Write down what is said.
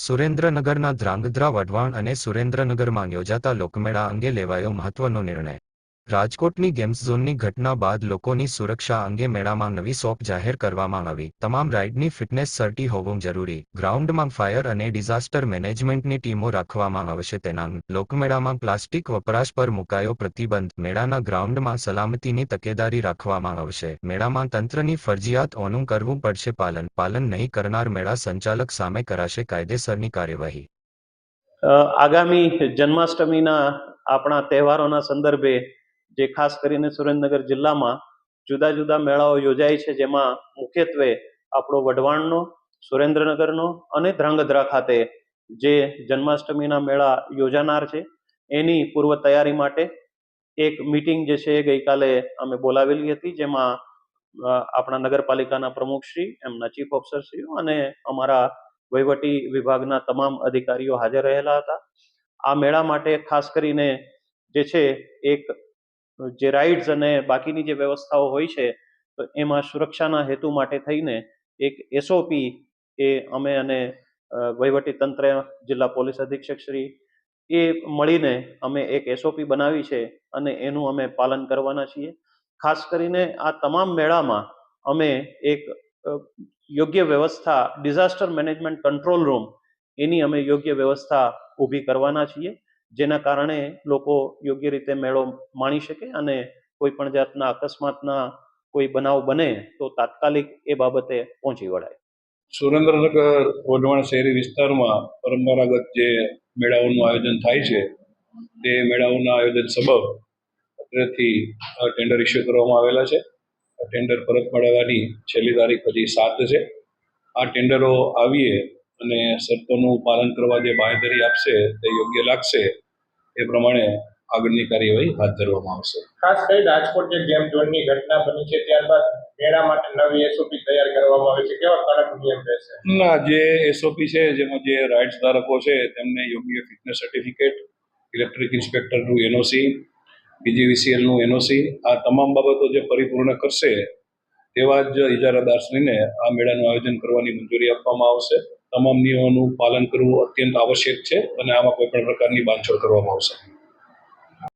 સુરેન્દ્રનગરના ધ્રાંગધ્રા વઢવાણ અને સુરેન્દ્રનગરમાં યોજાતા લોકમેળા અંગે લેવાયો મહત્વનો નિર્ણય. રાજકોટની ગેમ્સ ઝોનની ઘટના બાદ લોકોની સુરક્ષા અંગે મેળામાં નવી સોપ જાહેર કરવામાં આવી. તમામ રાઇડની ફિટનેસ સર્ટી હોવું જરૂરી. ગ્રાઉન્ડમાં ફાયર અને ડિઝાસ્ટર મેનેજમેન્ટની ટીમો રાખવામાં આવશે તેના લોકમેળામાં પ્લાસ્ટિક વપરાશ પર મુકાયો પ્રતિબંધ. મેળાના ગ્રાઉન્ડમાં સલામતીની તકેદારી રાખવામાં આવશે. મેળામાં તંત્રની ફરજિયાત ઓનું કરવું પડશે. પાલન. પાલન નહીં કરનાર મેળા સંચાલક સામે કરાશે કાયદેસરની કાર્યવાહી. આગામી જન્માષ્ટમીના આપણા તહેવારોના સંદર્ભે જે ખાસ કરીને સુરેન્દ્રનગર જિલ્લામાં જુદા જુદા મેળાઓ યોજાય છે, જેમાં મુખ્યત્વે આપણો વઢવાણનો, સુરેન્દ્રનગરનો અને ધ્રાંગધ્રા ખાતે જે જન્માષ્ટમીના મેળા યોજાનાર છે, એની પૂર્વ તૈયારી માટે એક મીટિંગ જે છે એ ગઈકાલે અમે બોલાવેલી હતી, જેમાં આપણા નગરપાલિકાના પ્રમુખશ્રી એમના ચીફ ઓફિસરશ્રીઓ અને અમારા વહીવટી વિભાગના તમામ અધિકારીઓ હાજર રહેલા હતા. આ મેળા માટે ખાસ કરીને જે છે એક જે રાઇડ્સ અને બાકીની જે વ્યવસ્થાઓ હોય છે, તો એમાં સુરક્ષાના હેતુ માટે થઈને એક એસઓપી એ અમે અને વહીવટી તંત્ર, જિલ્લા પોલીસ અધિક્ષક શ્રી, એ મળીને અમે એક એસઓપી બનાવી છે અને એનું અમે પાલન કરવાના છીએ. ખાસ કરીને આ તમામ મેળામાં અમે એક યોગ્ય વ્યવસ્થા ડિઝાસ્ટર મેનેજમેન્ટ કંટ્રોલ રૂમ એની અમે યોગ્ય વ્યવસ્થા ઊભી કરવાના છીએ. જેના કારણે લોકો યોગ્ય રીતે મેળો માણી શકે અને કોઈ પણ જાતના અકસ્માતના કોઈ બનાવ બને તો તાત્કાલિક એ બાબતે પહોંચી વળાય. સુરેન્દ્રનગર, વઢવાણ શહેરી વિસ્તારમાં પરંપરાગત જે મેળાઓનું આયોજન થાય છે, તે મેળાઓના આયોજન સબબ અત્રેથી ટેન્ડર ઇસ્યુ કરવામાં આવેલા છે. ટેન્ડર પરત મળવાની છેલ્લી તારીખ હજી સાત છે. આ ટેન્ડરો આવીએ અને શરતોનું પાલન કરવા જે બાંયધરી આપશે તે યોગ્ય લાગશે. એ પ્રમાણે આગળની કાર્યવાહી હાથ ધરવામાં આવશે. ખાસ કરી રાજકોટ જે ગેમ ઝોનની ઘટના બની છે ત્યારબાદ મેળા માટે નવી એસઓપી તૈયાર કરવામાં આવી છે. કેવા કડક નિયમ રહેશે? ના જે એસઓપી છે જેમાં જે રાઇટ્સ ધારકો છે તેમને યોગ્ય ફિટનેસ સર્ટિફિકેટ ઇલેક્ટ્રિક ઇન્સ્પેક્ટરનું એનઓસી બીજીવીસીએલનું એનઓસી આ તમામ બાબતો જે પરિપૂર્ણ કરશે તેવા જ ઇજારાદારશ્રીને આ મેળાનું આયોજન કરવાની મંજૂરી આપવામાં આવશે. તમામ નિયમોનું પાલન કરવું અત્યંત આવશ્યક છે અને આમાં કોઈ પણ પ્રકારની બાંધછોડ કરવામાં આવશે.